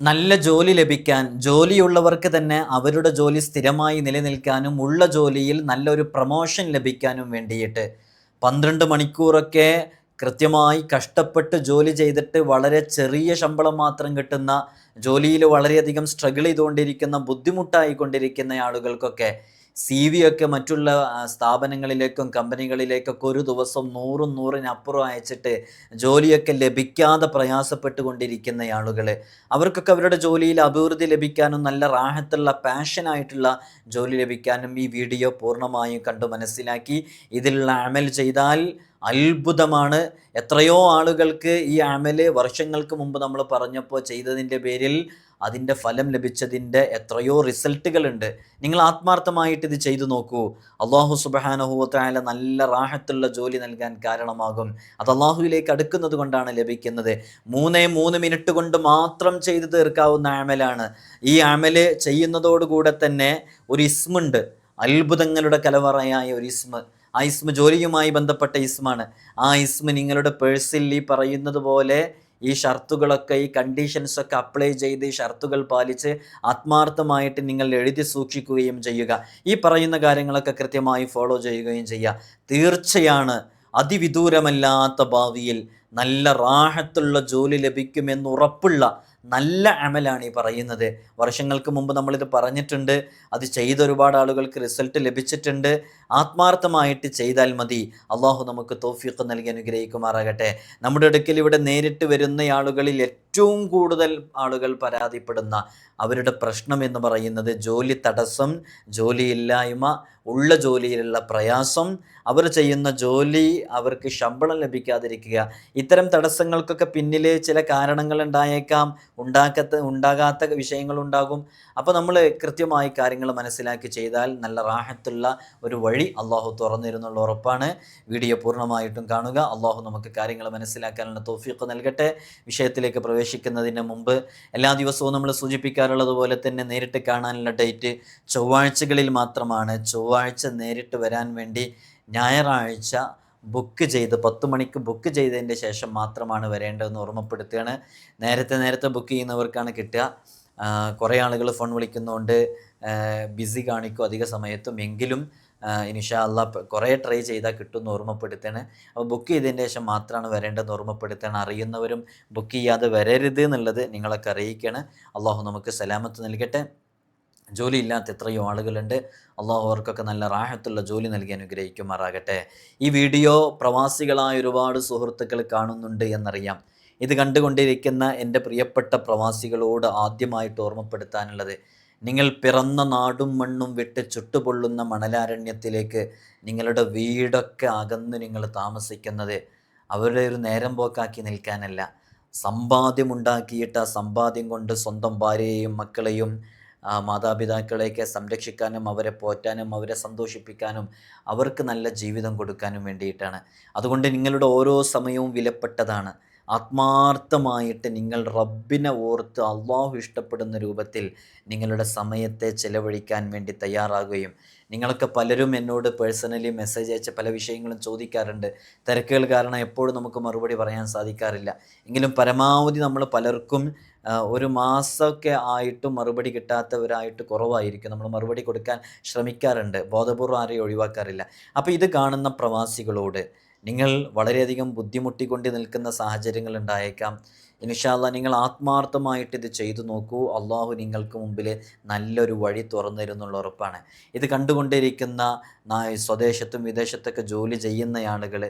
നല്ല ജോലി ലഭിക്കാൻ ജോലിയുള്ളവർക്ക് തന്നെ അവരുടെ ജോലി സ്ഥിരമായി നിലനിൽക്കാനും ഉള്ള ജോലിയിൽ നല്ലൊരു പ്രൊമോഷൻ ലഭിക്കാനും വേണ്ടിയിട്ട് പന്ത്രണ്ട് മണിക്കൂറൊക്കെ കൃത്യമായി കഷ്ടപ്പെട്ട് ജോലി ചെയ്തിട്ട് വളരെ ചെറിയ ശമ്പളം മാത്രം കിട്ടുന്ന ജോലിയിൽ വളരെയധികം സ്ട്രഗിൾ ചെയ്തുകൊണ്ടിരിക്കുന്ന ബുദ്ധിമുട്ടായിക്കൊണ്ടിരിക്കുന്ന ആളുകൾക്കൊക്കെ സി വി ഒക്കെ മറ്റുള്ള സ്ഥാപനങ്ങളിലേക്കും കമ്പനികളിലേക്കൊക്കെ ഒരു ദിവസം നൂറും നൂറിനപ്പുറം അയച്ചിട്ട് ജോലിയൊക്കെ ലഭിക്കാതെ പ്രയാസപ്പെട്ടുകൊണ്ടിരിക്കുന്ന ആളുകൾ അവർക്കൊക്കെ അവരുടെ ജോലിയിൽ അഭിവൃദ്ധി ലഭിക്കാനും നല്ല റാഹത്തുള്ള പാഷനായിട്ടുള്ള ജോലി ലഭിക്കാനും ഈ വീഡിയോ പൂർണമായും കണ്ടു മനസ്സിലാക്കി. ഇതിലുള്ള അമൽ ചെയ്താൽ അത്ഭുതമാണ്. എത്രയോ ആളുകൾക്ക് ഈ അമൽ വർഷങ്ങൾക്ക് മുമ്പ് നമ്മൾ പറഞ്ഞപ്പോൾ ചെയ്തതിന്റെ പേരിൽ അതിന്റെ ഫലം ലഭിച്ചതിന്റെ എത്രയോ റിസൾട്ടുകളുണ്ട്. നിങ്ങൾ ആത്മാർത്ഥമായിട്ട് ഇത് ചെയ്തു നോക്കൂ. അള്ളാഹു സുബഹാനഹുവത്തായ നല്ല റാഹത്തുള്ള ജോലി നൽകാൻ കാരണമാകും. അത് അള്ളാഹുവിലേക്ക് അടുക്കുന്നത് കൊണ്ടാണ് ലഭിക്കുന്നത്. മൂന്നേ മൂന്ന് മിനിറ്റ് കൊണ്ട് മാത്രം ചെയ്തു തീർക്കാവുന്ന ആമലാണ് ഈ ആമൽ ചെയ്യുന്നതോടുകൂടെ തന്നെ ഒരു ഇസ്മുണ്ട്. അത്ഭുതങ്ങളുടെ കലവറയായ ഒരു ഇസ്മ. ആ ഇസ്മ ജോലിയുമായി ബന്ധപ്പെട്ട ഇസ്മാണ്. ആ ഇസ്മ നിങ്ങളുടെ പേഴ്സിൽ ഈ പറയുന്നത് പോലെ ഈ ഷർത്തുകളൊക്കെ ഈ കണ്ടീഷൻസ് ഒക്കെ അപ്ലൈ ചെയ്ത് ഈ ഷർത്തുകൾ പാലിച്ച് ആത്മാർത്ഥമായിട്ട് നിങ്ങൾ എഴുതി സൂക്ഷിക്കുകയും ചെയ്യുക. ഈ പറയുന്ന കാര്യങ്ങളൊക്കെ കൃത്യമായി ഫോളോ ചെയ്യുകയും ചെയ്യുക. തീർച്ചയാണ് അതിവിദൂരമല്ലാത്ത ഭാവിയിൽ നല്ല റാഹത്തുള്ള ജോലി ലഭിക്കുമെന്ന് ഉറപ്പുള്ള നല്ല അമലാണ് ഈ പറയുന്നത്. വർഷങ്ങൾക്ക് മുമ്പ് നമ്മളിത് പറഞ്ഞിട്ടുണ്ട്. അത് ചെയ്ത ഒരുപാട് ആളുകൾക്ക് റിസൾട്ട് ലഭിച്ചിട്ടുണ്ട്. ആത്മാർത്ഥമായിട്ട് ചെയ്താൽ മതി. അള്ളാഹു നമുക്ക് തോഫീഖ് നൽകി അനുഗ്രഹിക്കുമാറാകട്ടെ. നമ്മുടെ അടുക്കൽ ഇവിടെ നേരിട്ട് വരുന്ന ആളുകളിൽ ഏറ്റവും കൂടുതൽ ആളുകൾ പരാതിപ്പെടുന്ന അവരുടെ പ്രശ്നം എന്ന് പറയുന്നത് ജോലി തടസ്സം ജോലിയില്ലായ്മ ഉള്ള ജോലിയിലുള്ള പ്രയാസം അവർ ചെയ്യുന്ന ജോലി അവർക്ക് ശമ്പളം ലഭിക്കാതിരിക്കുക. ഇത്തരം തടസ്സങ്ങൾക്കൊക്കെ പിന്നിൽ ചില കാരണങ്ങൾ ഉണ്ടായേക്കാം ഉണ്ടാക്കാത്ത ഉണ്ടാകാത്ത വിഷയങ്ങളുണ്ടാകും. അപ്പോൾ നമ്മൾ കൃത്യമായി കാര്യങ്ങൾ മനസ്സിലാക്കി ചെയ്താൽ നല്ല റാഹത്തുള്ള ഒരു വഴി അള്ളാഹു തുറന്നിരുന്നുള്ള ഉറപ്പാണ്. വീഡിയോ പൂർണമായിട്ടും കാണുക. അള്ളാഹു നമുക്ക് കാര്യങ്ങൾ മനസ്സിലാക്കാനുള്ള തോഫീക്ക് നൽകട്ടെ. വിഷയത്തിലേക്ക് പ്രവേശിക്കുന്നതിന് മുമ്പ് എല്ലാ ദിവസവും നമ്മൾ സൂചിപ്പിക്കാറുള്ളത് പോലെ തന്നെ നേരിട്ട് കാണാനുള്ള ഡേറ്റ് ചൊവ്വാഴ്ചകളിൽ മാത്രമാണ്. ചൊവ്വാഴ്ച നേരിട്ട് വരാൻ വേണ്ടി ഞായറാഴ്ച ബുക്ക് ചെയ്ത് പത്ത് മണിക്ക് ബുക്ക് ചെയ്തതിന്റെ ശേഷം മാത്രമാണ് വരേണ്ടതെന്ന് ഓർമ്മപ്പെടുത്തുകയാണ്. നേരത്തെ നേരത്തെ ബുക്ക് ചെയ്യുന്നവർക്കാണ് കിട്ടുക. കുറേ ആളുകൾ ഫോൺ വിളിക്കുന്നതുകൊണ്ട് ബിസി കാണിക്കും അധിക സമയത്തും. എങ്കിലും ഇനിഷാ അല്ല കുറേ ട്രൈ ചെയ്താൽ കിട്ടുമെന്ന് ഓർമ്മപ്പെടുത്തണേ. അപ്പോൾ ബുക്ക് ചെയ്തതിന് ശേഷം മാത്രമാണ് വരേണ്ടതെന്ന് ഓർമ്മപ്പെടുത്തണം. അറിയുന്നവരും ബുക്ക് ചെയ്യാതെ വരരുത് എന്നുള്ളത് നിങ്ങളൊക്കെ അറിയിക്കണം. അള്ളാഹു നമുക്ക് സലാമത്ത് നൽകട്ടെ. ജോലി ഇല്ലാത്ത എത്രയോ ആളുകളുണ്ട്. അള്ളാഹു അവർക്കൊക്കെ നല്ല റാഹത്തുള്ള ജോലി നൽകി അനുഗ്രഹിക്കുമാറാകട്ടെ. ഈ വീഡിയോ പ്രവാസികളായ ഒരുപാട് സുഹൃത്തുക്കൾ കാണുന്നുണ്ട് എന്നറിയാം. ഇത് കണ്ടുകൊണ്ടിരിക്കുന്ന എന്റെ പ്രിയപ്പെട്ട പ്രവാസികളോട് ആദ്യമായിട്ട് ഓർമ്മപ്പെടുത്താനുള്ളത് നിങ്ങൾ പിറന്ന നാടും മണ്ണും വിട്ട് ചുട്ടുപൊള്ളുന്ന മണലാരണ്യത്തിലേക്ക് നിങ്ങളുടെ വീടൊക്കെ അകന്ന് നിങ്ങൾ താമസിക്കുന്നത്. അവരുടെ ഒരു നേരം പോക്കാക്കി നിൽക്കാനല്ല. സമ്പാദ്യമുണ്ടാക്കിയിട്ട് ആ സമ്പാദ്യം കൊണ്ട് സ്വന്തം ഭാര്യയെയും മക്കളെയും മാതാപിതാക്കളെയൊക്കെ സംരക്ഷിക്കാനും അവരെ പോറ്റാനും അവരെ സന്തോഷിപ്പിക്കാനും അവർക്ക് നല്ല ജീവിതം കൊടുക്കാനും വേണ്ടിയിട്ടാണ്. അതുകൊണ്ട് നിങ്ങളുടെ ഓരോ സമയവും വിലപ്പെട്ടതാണ്. ആത്മാർത്ഥമായിട്ട് നിങ്ങൾ റബ്ബിനെ ഓർത്ത് അള്ളാഹു ഇഷ്ടപ്പെടുന്ന രൂപത്തിൽ നിങ്ങളുടെ സമയത്തെ ചെലവഴിക്കാൻ വേണ്ടി തയ്യാറാകുകയും നിങ്ങളൊക്കെ പലരും എന്നോട് പേഴ്സണലി മെസ്സേജ് അയച്ച പല വിഷയങ്ങളും ചോദിക്കാറുണ്ട്. തിരക്കുകൾ കാരണം എപ്പോഴും നമുക്ക് മറുപടി പറയാൻ സാധിക്കാറില്ല. എങ്കിലും പരമാവധി നമ്മൾ പലർക്കും ഒരു മാസമൊക്കെ ആയിട്ട് മറുപടി കിട്ടാത്തവരായിട്ട് കുറവായിരിക്കും. നമ്മൾ മറുപടി കൊടുക്കാൻ ശ്രമിക്കാറുണ്ട്. ബോധപൂർവം ആരെയും ഒഴിവാക്കാറില്ല. അപ്പോൾ ഇത് കാണുന്ന പ്രവാസികളോട് നിങ്ങൾ വളരെയധികം ബുദ്ധിമുട്ടിക്കൊണ്ട് നിൽക്കുന്ന സാഹചര്യങ്ങൾ ഉണ്ടായേക്കാം. ഇൻഷാല്ല നിങ്ങൾ ആത്മാർത്ഥമായിട്ട് ഇത് ചെയ്തു നോക്കൂ. അള്ളാഹു നിങ്ങൾക്ക് മുമ്പിൽ നല്ലൊരു വഴി തുറന്നു തരുന്നുള്ള ഉറപ്പാണ്. ഇത് കണ്ടുകൊണ്ടിരിക്കുന്ന സ്വദേശത്തും വിദേശത്തൊക്കെ ജോലി ചെയ്യുന്ന ആളുകൾ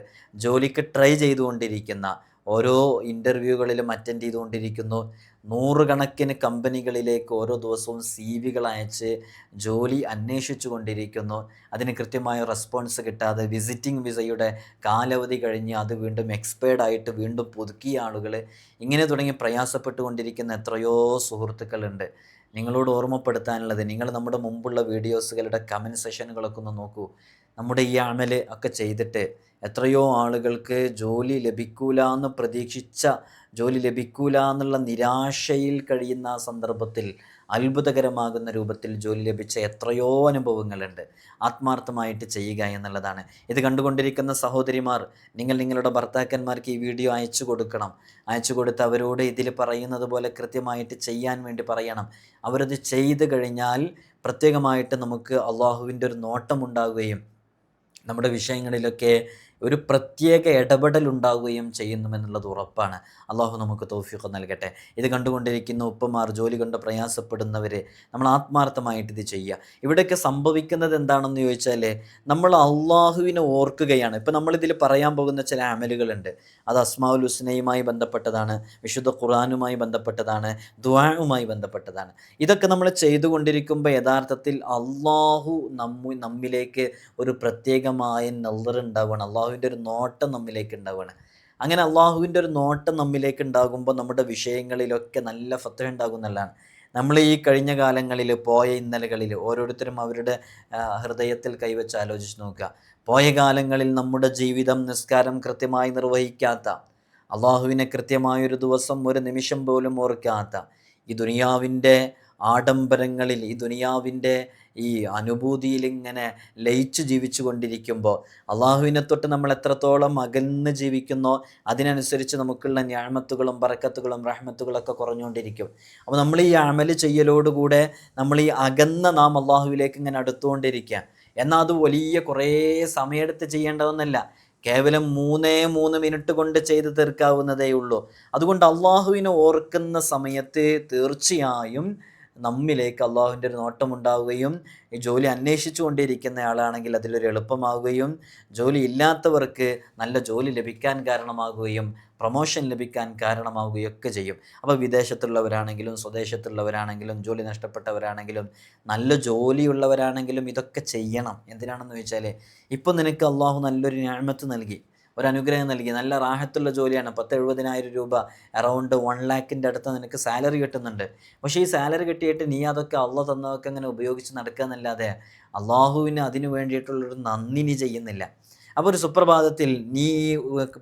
ജോലിക്ക് ട്രൈ ചെയ്തുകൊണ്ടിരിക്കുന്ന ഓരോ ഇന്റർവ്യൂകളിലും അറ്റൻഡ് ചെയ്തുകൊണ്ടിരിക്കുന്നു. നൂറുകണക്കിന് കമ്പനികളിലേക്ക് ഓരോ ദിവസവും സി വികൾ അയച്ച് ജോലി അന്വേഷിച്ചു കൊണ്ടിരിക്കുന്നു. അതിന് കൃത്യമായ റെസ്പോൺസ് കിട്ടാതെ വിസിറ്റിംഗ് വിസയുടെ കാലാവധി കഴിഞ്ഞ് അത് വീണ്ടും എക്സ്പയർഡ് ആയിട്ട് വീണ്ടും പുതുക്കിയ ആളുകൾ ഇങ്ങനെ തുടങ്ങി പ്രയാസപ്പെട്ടുകൊണ്ടിരിക്കുന്ന എത്രയോ സുഹൃത്തുക്കളുണ്ട്. നിങ്ങളോട് ഓർമ്മപ്പെടുത്താനുള്ളത് നിങ്ങൾ നമ്മുടെ മുമ്പുള്ള വീഡിയോസുകളുടെ കമന്റ് സെഷനുകളൊക്കെ ഒന്ന് നോക്കൂ. നമ്മുടെ ഈ അമൽ ഒക്കെ ചെയ്തിട്ട് എത്രയോ ആളുകൾക്ക് ജോലി ലഭിക്കൂല എന്ന് പ്രതീക്ഷിച്ച ജോലി ലഭിക്കൂല എന്നുള്ള നിരാശയിൽ കഴിയുന്ന ആ സന്ദർഭത്തിൽ അത്ഭുതകരമാകുന്ന രൂപത്തിൽ ജോലി ലഭിച്ച എത്രയോ അനുഭവങ്ങളുണ്ട്. ആത്മാർത്ഥമായിട്ട് ചെയ്യുക എന്നുള്ളതാണ്. ഇത് കണ്ടുകൊണ്ടിരിക്കുന്ന സഹോദരിമാർ നിങ്ങൾ നിങ്ങളുടെ ഭർത്താക്കന്മാർക്ക് ഈ വീഡിയോ അയച്ചു കൊടുക്കണം. അയച്ചു കൊടുത്ത് അവരോട് ഇതിൽ പറയുന്നത് പോലെ കൃത്യമായിട്ട് ചെയ്യാൻ വേണ്ടി പറയണം. അവരത് ചെയ്തു കഴിഞ്ഞാൽ പ്രത്യേകമായിട്ട് നമുക്ക് അള്ളാഹുവിന്റെ ഒരു നോട്ടമുണ്ടാകുകയും നമ്മുടെ വിഷയങ്ങളിലൊക്കെ ഒരു പ്രത്യേക ഇടപെടൽ ഉണ്ടാവുകയും ചെയ്യുന്നുമെന്നുള്ളത് ഉറപ്പാണ്. അള്ളാഹു നമുക്ക് തോഫിയൊക്കെ നൽകട്ടെ. ഇത് കണ്ടുകൊണ്ടിരിക്കുന്ന ഉപ്പമാർ ജോലി കൊണ്ട് പ്രയാസപ്പെടുന്നവർ നമ്മൾ ആത്മാർത്ഥമായിട്ട് ഇത് ചെയ്യുക. ഇവിടെയൊക്കെ സംഭവിക്കുന്നത് എന്താണെന്ന് ചോദിച്ചാൽ നമ്മൾ അള്ളാഹുവിനെ ഓർക്കുകയാണ്. ഇപ്പം നമ്മളിതിൽ പറയാൻ പോകുന്ന ചില അമലുകളുണ്ട്. അത് അസ്മാഉൽ ഹുസ്നയുമായി ബന്ധപ്പെട്ടതാണ് വിശുദ്ധ ഖുറാനുമായി ബന്ധപ്പെട്ടതാണ് ദ്വാനുമായി ബന്ധപ്പെട്ടതാണ്. ഇതൊക്കെ നമ്മൾ ചെയ്തുകൊണ്ടിരിക്കുമ്പോൾ യഥാർത്ഥത്തിൽ അള്ളാഹു നമ്മു നമ്മിലേക്ക് ഒരു പ്രത്യേകമായ നല്ലർ ഉണ്ടാവുകയാണ്. അള്ളാഹുവിന്റെ ഒരു നോട്ടം നമ്മിലേക്ക് ഉണ്ടാവുകയാണ്. അങ്ങനെ അള്ളാഹുവിന്റെ ഒരു നോട്ടം നമ്മിലേക്ക് ഉണ്ടാകുമ്പോൾ നമ്മുടെ വിഷയങ്ങളിലൊക്കെ നല്ല ഫത്ത ഉണ്ടാകും എന്നുള്ളതാണ്. നമ്മൾ ഈ കഴിഞ്ഞ കാലങ്ങളിൽ പോയ ഇന്നലകളിൽ ഓരോരുത്തരും അവരുടെ ഹൃദയത്തിൽ കൈവച്ച് ആലോചിച്ച് നോക്കുക. പോയ കാലങ്ങളിൽ നമ്മുടെ ജീവിതം നിസ്കാരം കൃത്യമായി നിർവഹിക്കാത്ത അള്ളാഹുവിനെ കൃത്യമായൊരു ദിവസം ഒരു നിമിഷം പോലും ഓർക്കാത്ത ഈ ദുനിയാവിന്റെ ആഡംബരങ്ങളിൽ ഈ ദുനിയാവിന്റെ ഈ അനുഭൂതിയിൽ ഇങ്ങനെ ലയിച്ച് ജീവിച്ചു കൊണ്ടിരിക്കുമ്പോൾ അള്ളാഹുവിനെ തൊട്ട് നമ്മൾ എത്രത്തോളം അകന്ന് ജീവിക്കുന്നോ അതിനനുസരിച്ച് നമുക്കുള്ള ഞാമത്തുകളും പറക്കത്തുകളും റഹ്മത്തുകളൊക്കെ കുറഞ്ഞുകൊണ്ടിരിക്കും. അപ്പോൾ നമ്മൾ ഈ അമൽ ചെയ്യലോടുകൂടെ നമ്മൾ ഈ അകന്ന നാം അള്ളാഹുവിലേക്ക് ഇങ്ങനെ അടുത്തുകൊണ്ടിരിക്കുക. എന്നാൽ അത് വലിയ കുറേ സമയമെടുത്ത് ചെയ്യേണ്ടതൊന്നല്ല. കേവലം മൂന്നേ മൂന്ന് മിനിറ്റ് കൊണ്ട് ചെയ്ത് തീർക്കാവുന്നതേ ഉള്ളൂ. അതുകൊണ്ട് അള്ളാഹുവിനെ ഓർക്കുന്ന സമയത്ത് തീർച്ചയായും നമ്മിലേക്ക് അള്ളാഹുവിന്റെ ഒരു നോട്ടമുണ്ടാവുകയും ഈ ജോലി അന്വേഷിച്ചു കൊണ്ടിരിക്കുന്ന ആളാണെങ്കിൽ അതിലൊരു എളുപ്പമാവുകയും ജോലി ഇല്ലാത്തവർക്ക് നല്ല ജോലി ലഭിക്കാൻ കാരണമാകുകയും പ്രൊമോഷൻ ലഭിക്കാൻ കാരണമാവുകയും ഒക്കെ ചെയ്യും. അപ്പോൾ വിദേശത്തുള്ളവരാണെങ്കിലും സ്വദേശത്തുള്ളവരാണെങ്കിലും ജോലി നഷ്ടപ്പെട്ടവരാണെങ്കിലും നല്ല ജോലിയുള്ളവരാണെങ്കിലും ഇതൊക്കെ ചെയ്യണം. എന്തിനാണെന്ന് ചോദിച്ചാൽ ഇപ്പം നിനക്ക് അള്ളാഹു നല്ലൊരു ഞാമത്ത് നൽകി. ഒരു അനുഗ്രഹം നൽകി. നല്ല റാഹത്തുള്ള ജോലിയാണ്. പത്ത് എഴുപതിനായിരം രൂപ അറൗണ്ട് വൺ ലാക്കിന്റെ അടുത്ത് നിനക്ക് സാലറി കിട്ടുന്നുണ്ട്. പക്ഷേ ഈ സാലറി കിട്ടിയിട്ട് നീ അതൊക്കെ അള്ള തന്നതൊക്കെ അങ്ങനെ ഉപയോഗിച്ച് നടക്കുക എന്നല്ലാതെ അള്ളാഹുവിന് അതിനു വേണ്ടിയിട്ടുള്ളൊരു നന്ദി നീ ചെയ്യുന്നില്ല. അപ്പോൾ ഒരു സുപ്രഭാതത്തിൽ നീ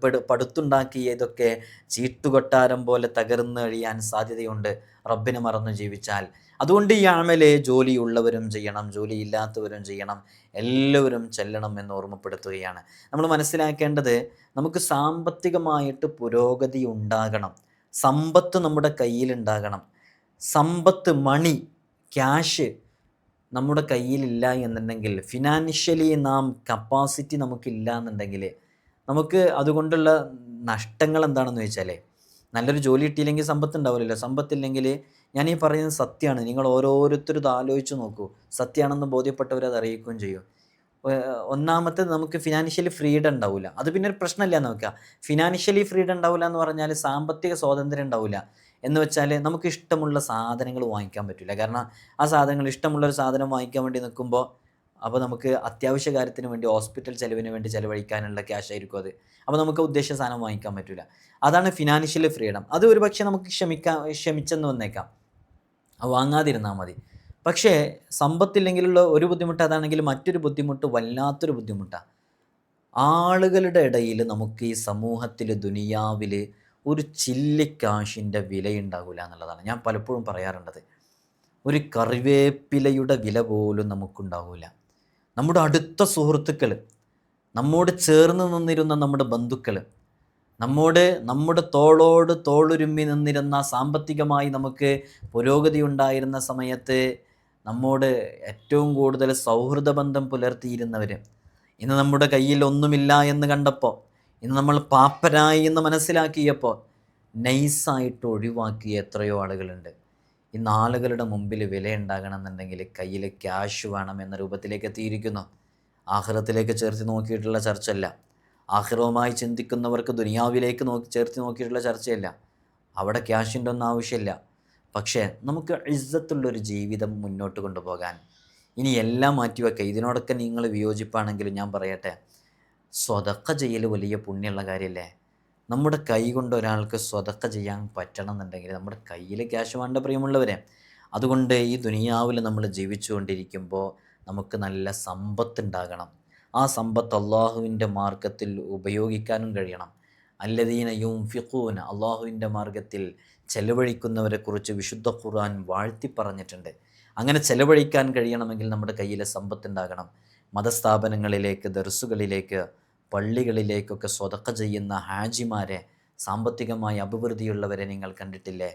പെടു- പടുത്തുണ്ടാക്കിയ ഇതൊക്കെ ചീട്ടുകൊട്ടാരം പോലെ തകർന്നു കഴിയാൻ സാധ്യതയുണ്ട്. റബ്ബിനെ മറന്നു ജീവിച്ചാൽ. അതുകൊണ്ട് ഈ ആമലെ ജോലിയുള്ളവരും ചെയ്യണം ജോലിയില്ലാത്തവരും ചെയ്യണം എല്ലാവരും ചെല്ലണം എന്ന് ഓർമ്മപ്പെടുത്തുകയാണ്. നമ്മൾ മനസ്സിലാക്കേണ്ടത് നമുക്ക് സാമ്പത്തികമായിട്ട് പുരോഗതി ഉണ്ടാകണം. സമ്പത്ത് നമ്മുടെ കയ്യിലുണ്ടാകണം സമ്പത്ത് മണി ക്യാഷ് നമ്മുടെ കയ്യിലില്ല എന്നുണ്ടെങ്കിൽ ഫിനാൻഷ്യലി നാം കപ്പാസിറ്റി നമുക്കില്ല എന്നുണ്ടെങ്കിൽ നമുക്ക് അതുകൊണ്ടുള്ള നഷ്ടങ്ങൾ എന്താണെന്ന് വെച്ചാൽ നല്ലൊരു ജോലി കിട്ടിയില്ലെങ്കിൽ സമ്പത്ത് ഉണ്ടാവില്ലല്ലോ. സമ്പത്തില്ലെങ്കിൽ ഞാൻ ഈ പറയുന്നത് സത്യമാണ്. നിങ്ങൾ ഓരോരുത്തരും ഇത് ആലോചിച്ച് നോക്കൂ. സത്യമാണെന്ന് ബോധ്യപ്പെട്ടവർ അത് അറിയിക്കുകയും ചെയ്യും. ഒന്നാമത്തെ നമുക്ക് ഫിനാൻഷ്യലി ഫ്രീഡം ഉണ്ടാവില്ല അത് പിന്നെ ഒരു പ്രശ്നമില്ല നോക്കുക ഫിനാൻഷ്യലി ഫ്രീഡം ഉണ്ടാവില്ല എന്ന് പറഞ്ഞാൽ സാമ്പത്തിക സ്വാതന്ത്ര്യം ഉണ്ടാവില്ല എന്ന് വെച്ചാൽ നമുക്ക് ഇഷ്ടമുള്ള സാധനങ്ങൾ വാങ്ങിക്കാൻ പറ്റില്ല കാരണം ആ സാധനങ്ങൾ ഇഷ്ടമുള്ള ഒരു സാധനം വാങ്ങിക്കാൻ വേണ്ടി നിൽക്കുമ്പോൾ അപ്പോൾ നമുക്ക് അത്യാവശ്യ കാര്യത്തിന് വേണ്ടി ഹോസ്പിറ്റൽ ചെലവിന് വേണ്ടി ചിലവഴിക്കാനുള്ള ക്യാഷ് ആയിരിക്കും അത്. അപ്പോൾ നമുക്ക് ഉദ്ദേശ സാധനം വാങ്ങിക്കാൻ പറ്റില്ല അതാണ് ഫിനാൻഷ്യൽ ഫ്രീഡം അത് ഒരു പക്ഷേ നമുക്ക് ക്ഷമിക്കാൻ ക്ഷമിച്ചെന്ന് വന്നേക്കാം. വാങ്ങാതിരുന്നാൽ മതി. പക്ഷേ സമ്പത്തില്ലെങ്കിലുള്ള ഒരു ബുദ്ധിമുട്ട് അതാണെങ്കിൽ മറ്റൊരു ബുദ്ധിമുട്ട് വല്ലാത്തൊരു ബുദ്ധിമുട്ടാണ് ആളുകളുടെ ഇടയിൽ നമുക്ക് ഈ സമൂഹത്തിൽ ദുനിയാവിൽ ഒരു ചില്ലിക്കാശിന്റെ വിലയുണ്ടാകില്ല എന്നുള്ളതാണ് ഞാൻ പലപ്പോഴും പറയാറുണ്ടത് ഒരു കറിവേപ്പിലയുടെ വില പോലും നമുക്കുണ്ടാവില്ല നമ്മുടെ അടുത്ത സുഹൃത്തുക്കൾ നമ്മോട് ചേർന്ന് നിന്നിരുന്ന നമ്മുടെ ബന്ധുക്കൾ നമ്മോട് നമ്മുടെ തോളോട് തോളുരുമ്മി നിന്നിരുന്ന സാമ്പത്തികമായി നമുക്ക് പുരോഗതി ഉണ്ടായിരുന്ന സമയത്ത് നമ്മോട് ഏറ്റവും കൂടുതൽ സൗഹൃദ ബന്ധം പുലർത്തിയിരുന്നവർ ഇന്ന് നമ്മുടെ കയ്യിൽ ഒന്നുമില്ല എന്ന് കണ്ടപ്പോൾ ഇന്ന് നമ്മൾ പാപ്പരായി എന്ന് മനസ്സിലാക്കിയപ്പോൾ നൈസായിട്ട് ഒഴിവാക്കിയ എത്രയോ ആളുകളുണ്ട്. ഇന്ന് ആളുകളുടെ മുമ്പിൽ വില എന്നുണ്ടെങ്കിൽ കയ്യിൽ ക്യാഷ് വേണം എന്ന രൂപത്തിലേക്ക് എത്തിയിരിക്കുന്നു. ആഹ്റത്തിലേക്ക് ചേർത്ത് നോക്കിയിട്ടുള്ള ചർച്ചയല്ല. ആഹ്റവുമായി ചിന്തിക്കുന്നവർക്ക് ദുനിയാവിലേക്ക് നോക്കി ചേർത്ത് നോക്കിയിട്ടുള്ള ചർച്ചയല്ല. അവിടെ ക്യാഷിന്റെ ഒന്നും ആവശ്യമില്ല. പക്ഷേ നമുക്ക് ഇജ്ജത്തുള്ളൊരു ജീവിതം മുന്നോട്ട് കൊണ്ടുപോകാൻ ഇനി എല്ലാം മാറ്റിവെക്കുക ഇതിനോടൊക്കെ നിങ്ങൾ വിയോജിപ്പാണെങ്കിലും ഞാൻ പറയട്ടെ. സ്വതക്ക ചെയ്യൽ വലിയ പുണ്യമുള്ള കാര്യമല്ലേ? നമ്മുടെ കൈ കൊണ്ട് ഒരാൾക്ക് സ്വതക്ക ചെയ്യാൻ പറ്റണം എന്നുണ്ടെങ്കിൽ നമ്മുടെ കയ്യിൽ ക്യാഷ് വേണ്ട പ്രിയമുള്ളവരെ. അതുകൊണ്ട് ഈ ദുനിയാവിൽ നമ്മൾ ജീവിച്ചുകൊണ്ടിരിക്കുമ്പോൾ നമുക്ക് നല്ല സമ്പത്ത് ഉണ്ടാകണം. ആ സമ്പത്ത് അള്ളാഹുവിന്റെ മാർഗത്തിൽ ഉപയോഗിക്കാനും കഴിയണം. അല്ലദീന യും ഫിഖൂന അള്ളാഹുവിന്റെ മാർഗത്തിൽ ചെലവഴിക്കുന്നവരെക്കുറിച്ച് വിശുദ്ധ ഖുർആൻ വാഴ്ത്തി പറഞ്ഞിട്ടുണ്ട്. അങ്ങനെ ചെലവഴിക്കാൻ കഴിയണമെങ്കിൽ നമ്മുടെ കയ്യിൽ സമ്പത്തുണ്ടാകണം. മതസ്ഥാപനങ്ങളിലേക്ക് ദർസുകളിലേക്ക് പള്ളികളിലേക്കൊക്കെ സ്വതക്ക ചെയ്യുന്ന ഹാജിമാരെ സാമ്പത്തികമായി അഭിവൃദ്ധിയുള്ളവരെ നിങ്ങൾ കണ്ടിട്ടില്ലേ?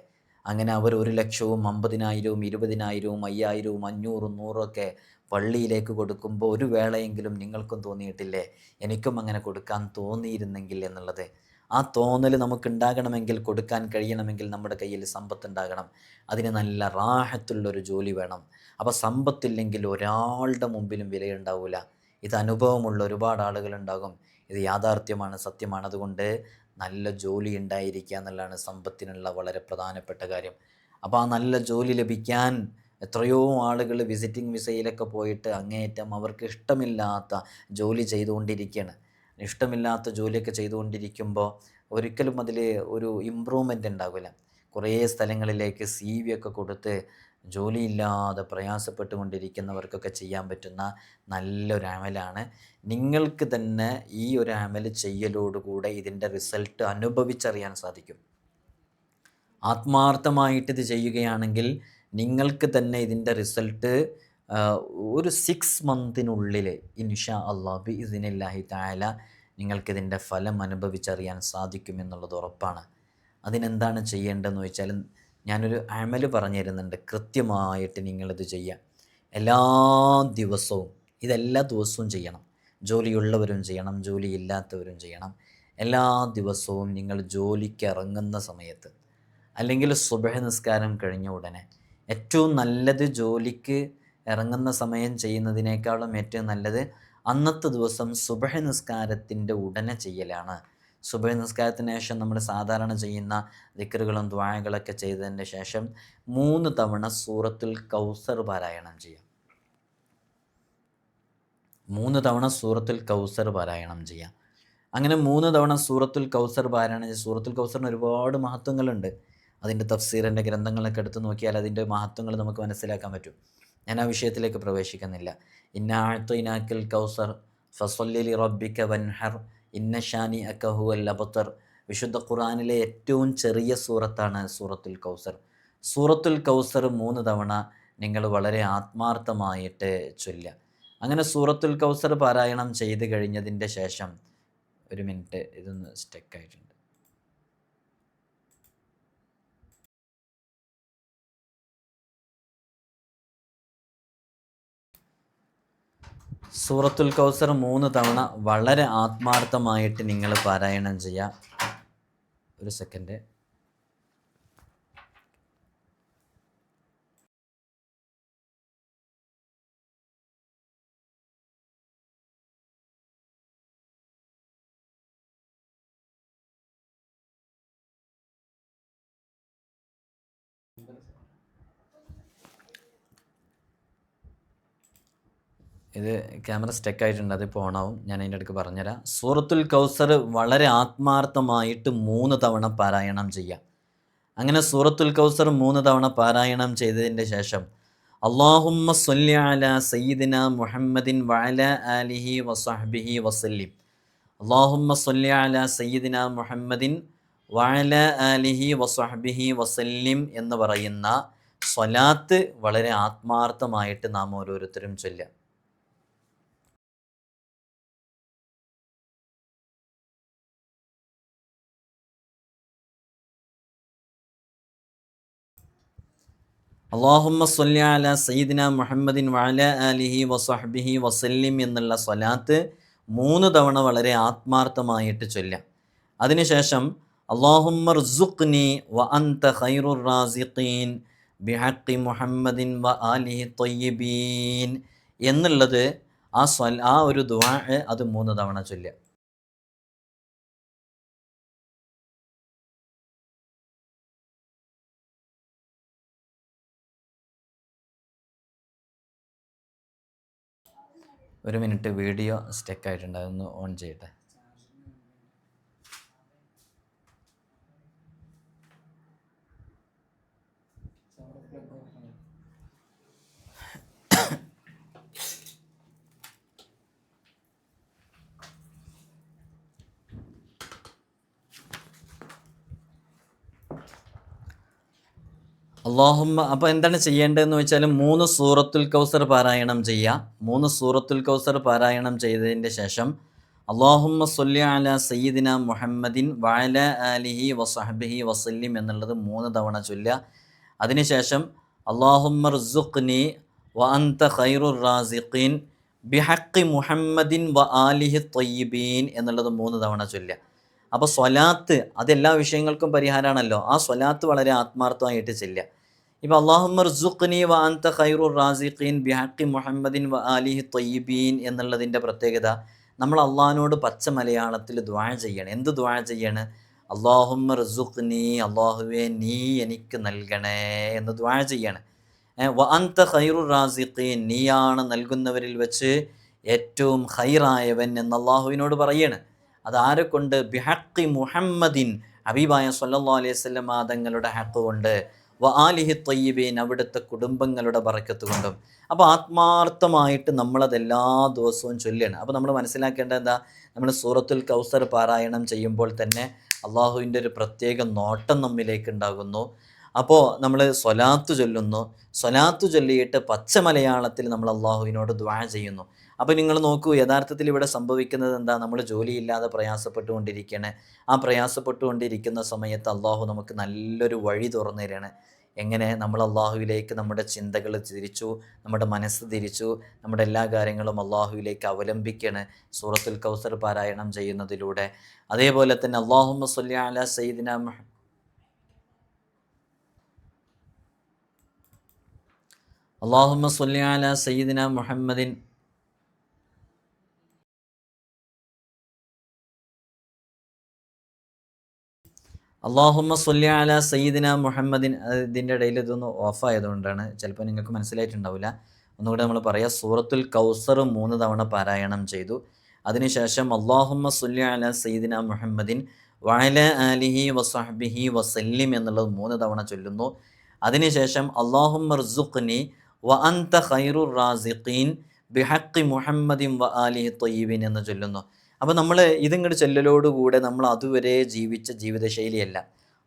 അങ്ങനെ അവർ ഒരു ലക്ഷവും അമ്പതിനായിരവും ഇരുപതിനായിരവും അയ്യായിരവും അഞ്ഞൂറും നൂറൊക്കെ പള്ളിയിലേക്ക് കൊടുക്കുമ്പോൾ ഒരു വേളയെങ്കിലും നിങ്ങൾക്കും തോന്നിയിട്ടില്ലേ? എനിക്കും അങ്ങനെ കൊടുക്കാൻ തോന്നിയിരുന്നെങ്കിൽ എന്നുള്ളത്. ആ തോന്നൽ നമുക്കുണ്ടാകണമെങ്കിൽ കൊടുക്കാൻ കഴിയണമെങ്കിൽ നമ്മുടെ കയ്യിൽ സമ്പത്തുണ്ടാകണം. അതിന് നല്ല റാഹത്തുള്ളൊരു ജോലി വേണം. അപ്പോൾ സമ്പത്തില്ലെങ്കിൽ ഒരാളുടെ മുമ്പിലും വിലയുണ്ടാവില്ല ഇത് അനുഭവമുള്ള ഒരുപാട് ആളുകളുണ്ടാകും. ഇത് യാഥാർത്ഥ്യമാണ് സത്യമാണ്. അതുകൊണ്ട് നല്ല ജോലി ഉണ്ടായിരിക്കുക എന്നുള്ളതാണ് സമ്പത്തിനുള്ള വളരെ പ്രധാനപ്പെട്ട കാര്യം. അപ്പോൾ ആ നല്ല ജോലി ലഭിക്കാൻ എത്രയോ ആളുകൾ വിസിറ്റിംഗ് വിസയിലൊക്കെ പോയിട്ട് അങ്ങേയറ്റം അവർക്ക് ഇഷ്ടമില്ലാത്ത ജോലി ചെയ്തുകൊണ്ടിരിക്കുകയാണ്. ഇഷ്ടമില്ലാത്ത ജോലിയൊക്കെ ചെയ്തുകൊണ്ടിരിക്കുമ്പോൾ ഒരിക്കലും അതിൽ ഒരു ഇമ്പ്രൂവ്മെന്റ് ഉണ്ടാവില്ല. കുറേ സ്ഥലങ്ങളിലേക്ക് സി വി ഒക്കെ കൊടുത്ത് ജോലിയില്ലാതെ പ്രയാസപ്പെട്ടുകൊണ്ടിരിക്കുന്നവർക്കൊക്കെ ചെയ്യാൻ പറ്റുന്ന നല്ലൊരു അമലാണ്. നിങ്ങൾക്ക് തന്നെ ഈ ഒരു അമൽ ചെയ്യലോടുകൂടെ ഇതിന്റെ റിസൾട്ട് അനുഭവിച്ചറിയാൻ സാധിക്കും. ആത്മാർത്ഥമായിട്ട് ഇത് ചെയ്യുകയാണെങ്കിൽ നിങ്ങൾക്ക് തന്നെ ഇതിന്റെ റിസൾട്ട് ഒരു സിക്സ് മന്തിനുള്ളിൽ ഇൻഷാ അള്ളാഹ് ഇതിനില്ലാഹി താല നിങ്ങൾക്കിതിന്റെ ഫലം അനുഭവിച്ചറിയാൻ സാധിക്കുമെന്നുള്ളത് ഉറപ്പാണ്. അതിനെന്താണ് ചെയ്യേണ്ടതെന്ന് വെച്ചാൽ ഞാനൊരു അമൽ പറഞ്ഞു തരുന്നുണ്ട് കൃത്യമായിട്ട് നിങ്ങളിത് ചെയ്യുക എല്ലാ ദിവസവും ഇതെല്ലാ ദിവസവും ചെയ്യണം. ജോലിയുള്ളവരും ചെയ്യണം ജോലി ഇല്ലാത്തവരും ചെയ്യണം. എല്ലാ ദിവസവും നിങ്ങൾ ജോലിക്ക് ഇറങ്ങുന്ന സമയത്ത് അല്ലെങ്കിൽ സുബഹ നിസ്കാരം കഴിഞ്ഞ ഉടനെ ഏറ്റവും നല്ലത് ജോലിക്ക് ഇറങ്ങുന്ന സമയം ചെയ്യുന്നതിനേക്കാളും ഏറ്റവും നല്ലത് അന്നത്തെ ദിവസം സുബഹ നിസ്കാരത്തിന്റെ ഉടനെ ചെയ്യലാണ്. സുബഹ നിസ്കാരത്തിന് ശേഷം നമ്മൾ സാധാരണ ചെയ്യുന്ന ദിക്കറുകളും ദ്വായകളൊക്കെ ചെയ്തതിന് ശേഷം മൂന്ന് തവണ സൂറത്തുൽ കൗസർ പാരായണം ചെയ്യാം. മൂന്ന് തവണ സൂറത്തുൽ കൗസർ പാരായണം ചെയ്യാം. അങ്ങനെ മൂന്ന് തവണ സൂറത്തുൽ കൗസർ പാരായണം സൂറത്തുൽ കൗസറിന് ഒരുപാട് മഹത്വങ്ങളുണ്ട്. അതിന്റെ തഫ്സീറിന്റെ ഗ്രന്ഥങ്ങളൊക്കെ എടുത്ത് നോക്കിയാൽ അതിന്റെ മഹത്വങ്ങൾ നമുക്ക് മനസ്സിലാക്കാൻ പറ്റും. ഞാൻ ആ വിഷയത്തിലേക്ക് പ്രവേശിക്കുന്നില്ല. ഇന്ന ആഴ്ത്തൊയിനാക്കൽ കൗസർ ഫസൊല്ലി റബ്ബിക്ക വൻഹർ ഇന്ന ഷാനി അക്കഹു അൽ അബത്തർ വിശുദ്ധ ഖുറാനിലെ ഏറ്റവും ചെറിയ സൂറത്താണ് സൂറത്തുൽ കൗസർ. സൂറത്തുൽ കൗസർ മൂന്ന് തവണ നിങ്ങൾ വളരെ ആത്മാർത്ഥമായിട്ട് ചൊല്ലുക. അങ്ങനെ സൂറത്തുൽ കൗസർ പാരായണം ചെയ്ത് കഴിഞ്ഞതിന്റെ ശേഷം ഒരു മിനിറ്റ് ഇതൊന്ന് സ്റ്റക്കായിട്ടുണ്ട്. സൂറത്തുൽ കൗസർ മൂന്ന് തവണ വളരെ ആത്മാർത്ഥമായിട്ട് നിങ്ങൾ പാരായണം ചെയ്യുക ഒരു സെക്കൻഡ് ഇത് ക്യാമറ സ്റ്റക്ക് ആയിട്ടുണ്ട് അതിപ്പോൾ ഓണാവും ഞാൻ അതിന്റെ അടുക്ക് പറഞ്ഞുതരാം. സൂറത്തുൽ കൗസർ വളരെ ആത്മാർത്ഥമായിട്ട് മൂന്ന് തവണ പാരായണം ചെയ്യാം. അങ്ങനെ സൂറത്തുൽ കൗസർ മൂന്ന് തവണ പാരായണം ചെയ്തതിന്റെ ശേഷം അള്ളാഹുമ്മ സല്ലി സയ്യിദിന മുഹമ്മദിൻ വഅല അലിഹി വസഹ്ബിഹി വസല്ലിം. അള്ളാഹുമ്മ സല്ലി സയ്യിദിന മുഹമ്മദിൻ വഅല അലിഹി വസഹ്ബിഹി വസല്ലിം എന്ന് പറയുന്ന സ്വലാത്ത് വളരെ ആത്മാർത്ഥമായിട്ട് നാം ഓരോരുത്തരും ചൊല്ലുക. അള്ളാഹുമ്മ സല്ലി അല സയ്യിദിന മുഹമ്മദിൻ വഅല അലിഹി വസഹബിഹി വസല്ലിം എന്നുള്ള സ്വലാത്ത് മൂന്ന് തവണ വളരെ ആത്മാർത്ഥമായിട്ട് ചൊല്ലാം. അതിനുശേഷം അള്ളാഹുമ്മർ സുഖ്നി വ അന്ത ഖൈറുർ റാസിഖീൻ ബിഹഖി മുഹമ്മദിൻ വ ആലിഹി തൊയ്യബീൻ. എന്നുള്ളത് ആ സ്വൽ ആ ഒരു ദുവാ അത് മൂന്ന് തവണ ചൊല്ലുക. ഒരു മിനിറ്റ് വീഡിയോ സ്റ്റക്ക് ആയിട്ടുണ്ട് അതൊന്ന് ഓൺ ചെയ്യട്ടെ. അള്ളാഹുമ്മ അപ്പോൾ എന്താണ് ചെയ്യേണ്ടതെന്ന് വെച്ചാൽ മൂന്ന് സൂറത്തുൽ കൗസർ പാരായണം ചെയ്യുക മൂന്ന് സൂറത്തുൽ കൗസർ പാരായണം ചെയ്തതിന്റെ ശേഷം അള്ളാഹുമ്മ സൊല്ലി അല സയ്യിദിന മുഹമ്മദിൻ വാല അലിഹി വസഹബിഹി വസല്ലിം എന്നുള്ളത് മൂന്ന് തവണ ചൊല്ലുക. അതിനുശേഷം അള്ളാഹുമ്മർ സുഖ്നി വ അന്ത ഖൈറുർ റാസിഖീൻ ബിഹക്കി മുഹമ്മദിൻ വ ആലിഹി തൊയ്യബീൻ എന്നുള്ളത് മൂന്ന് തവണ ചൊല്ലുക. അപ്പോൾ സ്വലാത്ത് അതെല്ലാ വിഷയങ്ങൾക്കും പരിഹാരമാണല്ലോ ആ സ്വലാത്ത് വളരെ ആത്മാർത്ഥമായിട്ട് ചെല്ലുക. ഇപ്പോൾ അള്ളാഹുമർ സുഖ്നി വ അന്ത ഖൈറുർ റാസിഖീൻ ബിഹക്കി മുഹമ്മദിൻ വ ആലിഹി തൊയ്യബീൻ എന്നുള്ളതിന്റെ പ്രത്യേകത നമ്മൾ അള്ളാഹിനോട് പച്ച മലയാളത്തിൽ ദ്വാ ചെയ്യണം. എന്ത് ദ്വാ ചെയ്യണം? അള്ളാഹുമർ സുഖ്നി അള്ളാഹുവെ നീ എനിക്ക് നൽകണേ എന്ന് ദ്വാ ചെയ്യണം. വ അന്ത ഖൈറുർ റാസിഖീൻ നീയാണ് നൽകുന്നവരിൽ വെച്ച് ഏറ്റവും ഖൈറായവൻ എന്ന് അള്ളാഹുവിനോട് പറയണം. അത് ആരെക്കൊണ്ട് കൊണ്ട്? ബിഹക്കി മുഹമ്മദിൻ ഹബീബായ സല്ലാ അലൈഹി വസല്ലം തങ്ങളുടെ ഹക്ക് കൊണ്ട്. വ ആലിഹി തയ്യബീൻ അവിടുത്തെ കുടുംബങ്ങളുടെ പറക്കത്ത് കൊണ്ടും. അപ്പോൾ ആത്മാർത്ഥമായിട്ട് നമ്മളത് എല്ലാ ദിവസവും ചൊല്ലുകയാണ് അപ്പോൾ നമ്മൾ മനസ്സിലാക്കേണ്ടത് എന്താ? നമ്മൾ സൂറത്തുൽ കൗസർ പാരായണം ചെയ്യുമ്പോൾ തന്നെ അള്ളാഹുവിന്റെ ഒരു പ്രത്യേക നോട്ടം നമ്മിലേക്ക് ഉണ്ടാകുന്നു അപ്പോൾ നമ്മൾ സ്വലാത്ത് ചൊല്ലുന്നു. സ്വലാത്ത് ചൊല്ലിയിട്ട് പച്ച മലയാളത്തിൽ നമ്മൾ അള്ളാഹുവിനോട് ദ്വാ ചെയ്യുന്നു. അപ്പോൾ നിങ്ങൾ നോക്കൂ യഥാർത്ഥത്തിൽ ഇവിടെ സംഭവിക്കുന്നത് എന്താ? നമ്മൾ ജോലിയില്ലാതെ പ്രയാസപ്പെട്ടുകൊണ്ടിരിക്കുകയാണ് ആ പ്രയാസപ്പെട്ടുകൊണ്ടിരിക്കുന്ന സമയത്ത് അള്ളാഹു നമുക്ക് നല്ലൊരു വഴി തുറന്നു തരികയാണ് എങ്ങനെ? നമ്മൾ അള്ളാഹുവിലേക്ക് നമ്മുടെ ചിന്തകൾ തിരിച്ചു നമ്മുടെ മനസ്സ് തിരിച്ചു നമ്മുടെ എല്ലാ കാര്യങ്ങളും അള്ളാഹുവിലേക്ക് അവലംബിക്കുകയാണ് സൂറത്തുൽ കൗസർ പാരായണം ചെയ്യുന്നതിലൂടെ. അതേപോലെ തന്നെ അള്ളാഹുമ്മ സല്ലി അല സയ്യിദിന അള്ളാഹുമ്മ സല്ലി അല സയ്യിദിന മുഹമ്മദിൻ അള്ളാഹുമ്മ സൊല്ലി അല സയ്യിദിന മുഹമ്മദിൻ ഇതിന്റെ ഇടയിൽ ഇതൊന്ന് ഓഫായതുകൊണ്ടാണ് ചിലപ്പോൾ നിങ്ങൾക്ക് മനസ്സിലായിട്ടുണ്ടാവില്ല. ഒന്നുകൂടെ നമ്മൾ പറയാം. സൂറത്തുൽ കൗസർ മൂന്ന് തവണ പാരായണം ചെയ്തു. അതിനുശേഷം അള്ളാഹുമ്മ സൊല്ലി അല സയ്യിദിന മുഹമ്മദിൻ വഅല അലിഹി വസഹബിഹി വസല്ലിം എന്നുള്ളത് മൂന്ന് തവണ ചൊല്ലുന്നു. അതിനുശേഷം അള്ളാഹുമ്മ ർസുഖ്നി വ അന്ത ഖൈറുർ റാസിഖീൻ ബിഹക്കി മുഹമ്മദിൻ വ അലിഹി ത്വയ്യിബിൻ എന്ന് ചൊല്ലുന്നു. അപ്പോൾ നമ്മൾ ഇതിങ്ങോട്ട് ചെല്ലലോടുകൂടെ നമ്മൾ അതുവരെ ജീവിച്ച ജീവിതശൈലിയല്ല.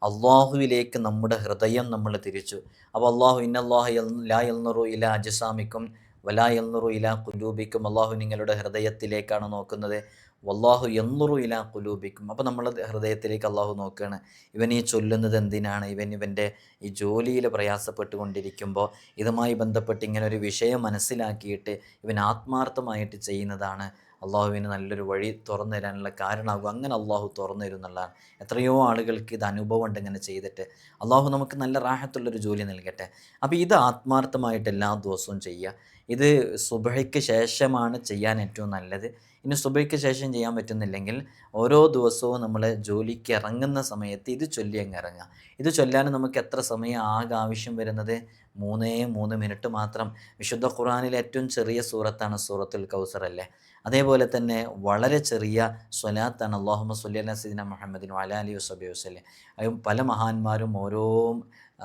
അള്ളാഹുവിലേക്ക് നമ്മുടെ ഹൃദയം നമ്മൾ തിരിച്ചു. അപ്പോൾ അള്ളാഹു ഇന്നല്ലാഹു ലാ എൽനുറു ഇല അജസാമിക്കും വലാ എൽനുറു ഇല കുലൂബിക്കും അള്ളാഹു നിങ്ങളുടെ ഹൃദയത്തിലേക്കാണ് നോക്കുന്നത്. വല്ലാഹു എന്നുറു ഇല കുലൂബിക്കും അപ്പോൾ നമ്മൾ ഹൃദയത്തിലേക്ക് അള്ളാഹു നോക്കുകയാണ് ഇവൻ ഈ ചൊല്ലുന്നത് എന്തിനാണ്? ഇവൻ ഇവന്റെ ഈ ജോലിയിൽ പ്രയാസപ്പെട്ടുകൊണ്ടിരിക്കുമ്പോൾ ഇതുമായി ബന്ധപ്പെട്ട് ഇങ്ങനെ ഒരു വിഷയം മനസ്സിലാക്കിയിട്ട് ഇവൻ ആത്മാർത്ഥമായിട്ട് ചെയ്യുന്നതാണ് അള്ളാഹുവിന് നല്ലൊരു വഴി തുറന്നു തരാനുള്ള കാരണമാകും. അങ്ങനെ അള്ളാഹു തുറന്നു തരും എന്നുള്ളതാണ്. എത്രയോ ആളുകൾക്ക് ഇത് അനുഭവം ഉണ്ട് ഇങ്ങനെ ചെയ്തിട്ട്. അള്ളാഹു നമുക്ക് നല്ല റാഹത്തുള്ളൊരു ജോലി നൽകട്ടെ. അപ്പോൾ ഇത് ആത്മാർത്ഥമായിട്ട് എല്ലാ ദിവസവും ചെയ്യുക. ഇത് സുബഹയ്ക്ക് ശേഷമാണ് ചെയ്യാൻ ഏറ്റവും നല്ലത്. ഇനി സുബഹയ്ക്ക് ശേഷം ചെയ്യാൻ പറ്റുന്നില്ലെങ്കിൽ ഓരോ ദിവസവും നമ്മൾ ജോലിക്ക് ഇറങ്ങുന്ന സമയത്ത് ഇത് ചൊല്ലി അങ്ങ് ഇറങ്ങുക. ഇത് ചൊല്ലാൻ നമുക്ക് എത്ര സമയം ആകെ ആവശ്യം വരുന്നത്? മൂന്നേ മൂന്ന് മിനിറ്റ് മാത്രം. വിശുദ്ധ ഖുറാനിലെ ഏറ്റവും ചെറിയ സൂറത്താണ് സൂറത്തുൽ കൗസർ അല്ലേ അതേപോലെ തന്നെ വളരെ ചെറിയ സ്വലാത്താണ് അള്ളാഹുമ സുല്ലി അല്ല സീദിന മുഹമ്മദിൻ അലി വസ്ബി വസ്ലം അത് പല മഹാന്മാരും ഓരോ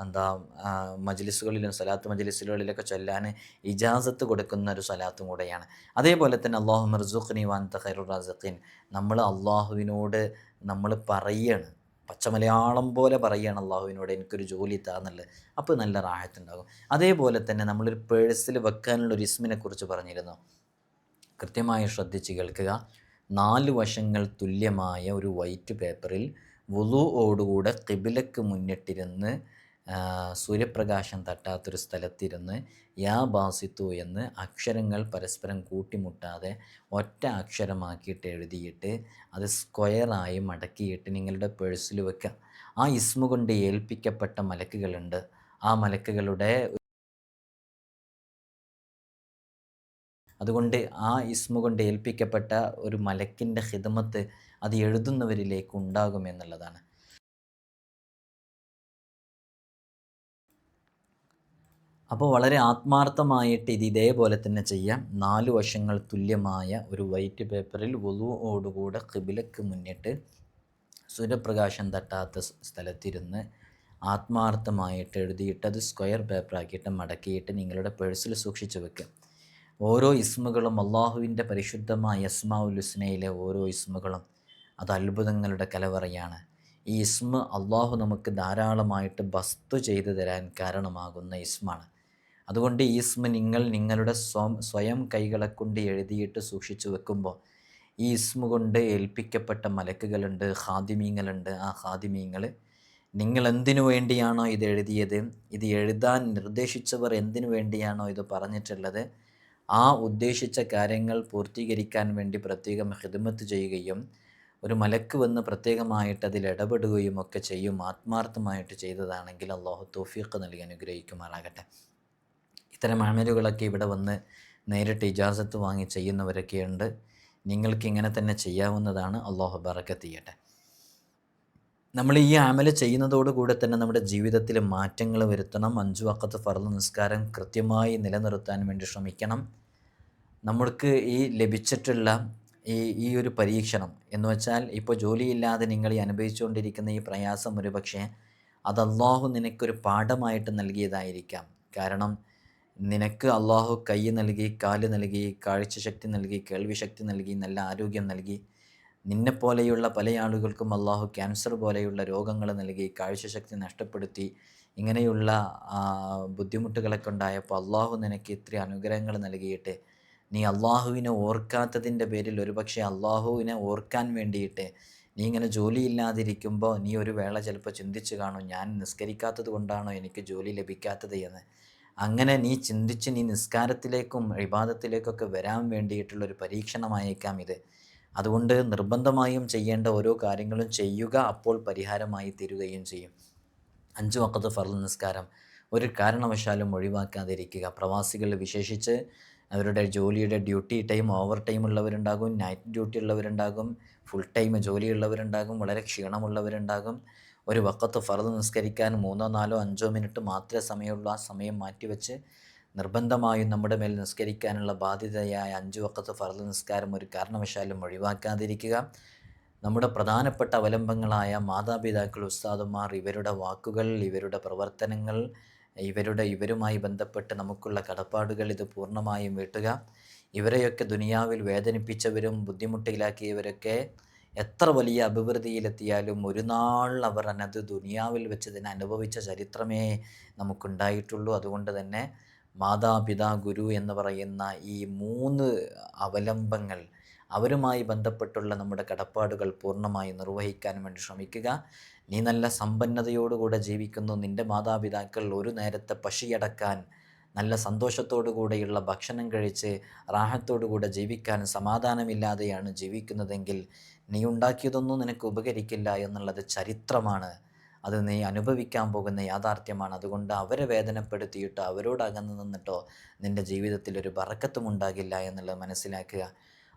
എന്താ മജ്ലിസുകളിലും സലാത്ത് മജ്ലിസുകളിലൊക്കെ ചൊല്ലാൻ ഇജാസത്ത് കൊടുക്കുന്ന ഒരു സലാത്തും കൂടെയാണ്. അതേപോലെ തന്നെ അള്ളാഹു മർസുഖ്നി വാൻ തഹൈറു റാസിഖീൻ. നമ്മൾ അള്ളാഹുവിനോട് നമ്മൾ പറയാണ്. പച്ചമലയാളം പോലെ പറയുകയാണ് അള്ളാഹുവിനോട് എനിക്കൊരു ജോലി താന്നുള്ളത് അപ്പോൾ നല്ല റാഹത്തുണ്ടാകും അതേപോലെ തന്നെ നമ്മളൊരു പേഴ്സിൽ വെക്കാനുള്ള ഒരു ഇസ്മിനെ കുറിച്ച് പറഞ്ഞിരുന്നു. കൃത്യമായി ശ്രദ്ധിച്ച് കേൾക്കുക. നാല് വശങ്ങൾ തുല്യമായ ഒരു വൈറ്റ് പേപ്പറിൽ വുളുവോടുകൂടെ കിബിലക്ക് മുന്നിട്ടിരുന്ന് സൂര്യപ്രകാശം തട്ടാത്തൊരു സ്ഥലത്തിരുന്ന് യാ ബാസിത്തു എന്ന് അക്ഷരങ്ങൾ പരസ്പരം കൂട്ടിമുട്ടാതെ ഒറ്റ അക്ഷരമാക്കിയിട്ട് എഴുതിയിട്ട് അത് സ്ക്വയറായി മടക്കിയിട്ട് നിങ്ങളുടെ പേഴ്സിൽ വെക്കുക. ആ ഇസ്മു കൊണ്ട് ഏൽപ്പിക്കപ്പെട്ട മലക്കുകളുണ്ട്. ആ മലക്കുകളുടെ അതുകൊണ്ട് ആ ഇസ്മു കൊണ്ട് ഏൽപ്പിക്കപ്പെട്ട ഒരു മലക്കിന്റെ ഹിതമത്ത് അത് എഴുതുന്നവരിലേക്ക് ഉണ്ടാകും എന്നുള്ളതാണ്. അപ്പോൾ വളരെ ആത്മാർത്ഥമായിട്ട് ഇത് ഇതേപോലെ തന്നെ ചെയ്യാം. നാല് വശങ്ങൾ തുല്യമായ ഒരു വൈറ്റ് പേപ്പറിൽ വലുവോടുകൂടെ കിബിലക്ക് മുന്നിട്ട് സൂര്യപ്രകാശം തട്ടാത്ത സ്ഥലത്തിരുന്ന് ആത്മാർത്ഥമായിട്ട് എഴുതിയിട്ട് അത് സ്ക്വയർ പേപ്പറാക്കിയിട്ട് മടക്കിയിട്ട് നിങ്ങളുടെ പേഴ്സിൽ സൂക്ഷിച്ചു വെക്കുക. ഓരോ ഇസ്മുകളും അള്ളാഹുവിന്റെ പരിശുദ്ധമായ യസ്മാഉൽ ഹുസ്നയിലെ ഓരോ ഇസ്മുകളും അത് അത്ഭുതങ്ങളുടെ കലവറയാണ്. ഈ ഇസ്മ അള്ളാഹു നമുക്ക് ധാരാളമായിട്ട് വസ്തു ചെയ്തു തരാൻ കാരണമാകുന്ന ഇസ്മാണ്. അതുകൊണ്ട് ഈ ഇസ്മ നിങ്ങൾ നിങ്ങളുടെ സ്വം സ്വയം കൈകളെ കൊണ്ട് എഴുതിയിട്ട് സൂക്ഷിച്ചു വെക്കുമ്പോൾ ഈ ഇസ്മ കൊണ്ട് ഏൽപ്പിക്കപ്പെട്ട മലക്കുകളുണ്ട് ഹാദിമീങ്ങളുണ്ട് ആ ഹാദിമീങ്ങൾ നിങ്ങൾ എന്തിനു വേണ്ടിയാണോ ഇത് എഴുതിയത്? ഇത് എഴുതാൻ നിർദ്ദേശിച്ചവർ എന്തിനു വേണ്ടിയാണോ ഇത് പറഞ്ഞിട്ടുള്ളത്? ആ ഉദ്ദേശിച്ച കാര്യങ്ങൾ പൂർത്തീകരിക്കാൻ വേണ്ടി പ്രത്യേകം ഹിദമത്ത് ചെയ്യുകയും ഒരു മലക്ക് വന്ന് പ്രത്യേകമായിട്ട് അതിൽ ഇടപെടുകയും ഒക്കെ ചെയ്യും ആത്മാർത്ഥമായിട്ട് ചെയ്തതാണെങ്കിൽ അള്ളാഹു തൗഫീഖ് നൽകി അനുഗ്രഹിക്കുമാറാകട്ടെ. ഇത്തരം അമലുകളൊക്കെ ഇവിടെ വന്ന് നേരിട്ട് ഇജാസത്ത് വാങ്ങി ചെയ്യുന്നവരൊക്കെയുണ്ട്. നിങ്ങൾക്ക് ഇങ്ങനെ തന്നെ ചെയ്യാവുന്നതാണ്. അള്ളാഹു ബറക്കത്ത് ചെയ്യട്ടെ. നമ്മൾ ഈ അമൽ ചെയ്യുന്നതോടുകൂടെ തന്നെ നമ്മുടെ ജീവിതത്തിൽ മാറ്റങ്ങൾ വരുത്തണം. അഞ്ചു വക്കത്ത് ഫർദ് നിസ്കാരം കൃത്യമായി നിലനിർത്താൻ വേണ്ടി ശ്രമിക്കണം. നമ്മൾക്ക് ഈ ലഭിച്ചിട്ടുള്ള ഈ ഈ ഒരു പരീക്ഷണം എന്ന് വെച്ചാൽ ഇപ്പോൾ ജോലിയില്ലാതെ നിങ്ങൾ ഈ അനുഭവിച്ചുകൊണ്ടിരിക്കുന്ന ഈ പ്രയാസം ഒരു പക്ഷേ അത് അള്ളാഹു നിനക്കൊരു പാഠമായിട്ട് നൽകിയതായിരിക്കാം. കാരണം നിനക്ക് അള്ളാഹു കൈ നൽകി കാൽ നൽകി കാഴ്ചശക്തി നൽകി കേൾവിശക്തി നൽകി നല്ല ആരോഗ്യം നൽകി നിന്നെപ്പോലെയുള്ള പല ആളുകൾക്കും അള്ളാഹു ക്യാൻസർ പോലെയുള്ള രോഗങ്ങൾ നൽകി കാഴ്ചശക്തി നഷ്ടപ്പെടുത്തി ഇങ്ങനെയുള്ള ബുദ്ധിമുട്ടുകളൊക്കെ ഉണ്ടായപ്പോൾ അള്ളാഹു നിനക്ക് ഇത്ര അനുഗ്രഹങ്ങൾ നൽകിയിട്ട് നീ അള്ളാഹുവിനെ ഓർക്കാത്തതിന്റെ പേരിൽ ഒരുപക്ഷെ അള്ളാഹുവിനെ ഓർക്കാൻ വേണ്ടിയിട്ട് നീ ഇങ്ങനെ ജോലിയില്ലാതിരിക്കുമ്പോൾ നീ ഒരു വേള ചിലപ്പോൾ ചിന്തിച്ച് കാണും ഞാൻ നിസ്കരിക്കാത്തത് കൊണ്ടാണോ എനിക്ക് ജോലി ലഭിക്കാത്തത് എന്ന്. അങ്ങനെ നീ ചിന്തിച്ച് നീ നിസ്കാരത്തിലേക്കും ഇബാദത്തിലേക്കൊക്കെ വരാൻ വേണ്ടിയിട്ടുള്ളൊരു പരീക്ഷണമായേക്കാം ഇത്. അതുകൊണ്ട് നിർബന്ധമായും ചെയ്യേണ്ട ഓരോ കാര്യങ്ങളും ചെയ്യുക അപ്പോൾ പരിഹാരമായി തീരുകയും ചെയ്യും. അഞ്ചു വക്കത്ത് ഫർദ് നിസ്കാരം. ഒരു കാരണവശാലും ഒഴിവാക്കാതിരിക്കുക. പ്രവാസികൾ വിശേഷിച്ച് അവരുടെ ജോലിയുടെ ഡ്യൂട്ടി ടൈം ഓവർ ടൈം ഉള്ളവരുണ്ടാകും. നൈറ്റ് ഡ്യൂട്ടി ഉള്ളവരുണ്ടാകും. ഫുൾ ടൈം ജോലിയുള്ളവരുണ്ടാകും വളരെ ക്ഷീണമുള്ളവരുണ്ടാകും. ഒരു വക്കത്ത് ഫർദ് നിസ്കരിക്കാൻ മൂന്നോ നാലോ അഞ്ചോ മിനിറ്റ് മാത്രമേ സമയമുള്ളൂ. ആ സമയം മാറ്റിവെച്ച് നിർബന്ധമായും നമ്മുടെ മേൽ നിസ്കരിക്കാനുള്ള ബാധ്യതയായ അഞ്ചു വക്കത്ത് ഫർദ് നിസ്കാരം ഒരു കാരണവശാലും ഒഴിവാക്കാതിരിക്കുക. നമ്മുടെ പ്രധാനപ്പെട്ട അവലംബങ്ങളായ മാതാപിതാക്കൾ ഉസ്താദുമാർ ഇവരുടെ വാക്കുകൾ ഇവരുടെ പ്രവർത്തനങ്ങൾ ഇവരുടെ ഇവരുമായി ബന്ധപ്പെട്ട് നമുക്കുള്ള കടപ്പാടുകൾ ഇത് പൂർണമായും വീട്ടുക. ഇവരെയൊക്കെ ദുനിയാവിൽ വേദനിപ്പിച്ചവരും ബുദ്ധിമുട്ടിലാക്കിയവരൊക്കെ എത്ര വലിയ അഭിവൃദ്ധിയിലെത്തിയാലും ഒരു നാൾ അവർ അനത് ദുനിയാവിൽ വെച്ച് അനുഭവിച്ച ചരിത്രമേ നമുക്കുണ്ടായിട്ടുള്ളൂ. അതുകൊണ്ട് തന്നെ മാതാപിതാ ഗുരു എന്ന് പറയുന്ന ഈ മൂന്ന് അവലംബങ്ങൾ അവരുമായി ബന്ധപ്പെട്ടുള്ള നമ്മുടെ കടപ്പാടുകൾ പൂർണമായി നിർവഹിക്കാൻ വേണ്ടി ശ്രമിക്കുക. നീ നല്ല സമ്പന്നതയോടുകൂടെ ജീവിക്കുന്നു. നിന്റെ മാതാപിതാക്കൾ ഒരു നേരത്തെ പശിയടക്കാൻ നല്ല സന്തോഷത്തോടു കൂടെയുള്ള ഭക്ഷണം കഴിച്ച് റാഹത്തോടുകൂടെ ജീവിക്കാൻ സമാധാനമില്ലാതെയാണ് ജീവിക്കുന്നതെങ്കിൽ നീ ഉണ്ടാക്കിയതൊന്നും നിനക്ക് ഉപകരിക്കില്ല എന്നുള്ളത് ചരിത്രമാണ്. അത് നീ അനുഭവിക്കാൻ പോകുന്ന യാഥാർത്ഥ്യമാണ്. അതുകൊണ്ട് അവരെ വേദനപ്പെടുത്തിയിട്ടോ അവരോട് അകന്നു നിന്നിട്ടോ നിന്റെ ജീവിതത്തിൽ ഒരു ബറക്കത്തും ഉണ്ടാകില്ല എന്നുള്ളത് മനസ്സിലാക്കുക.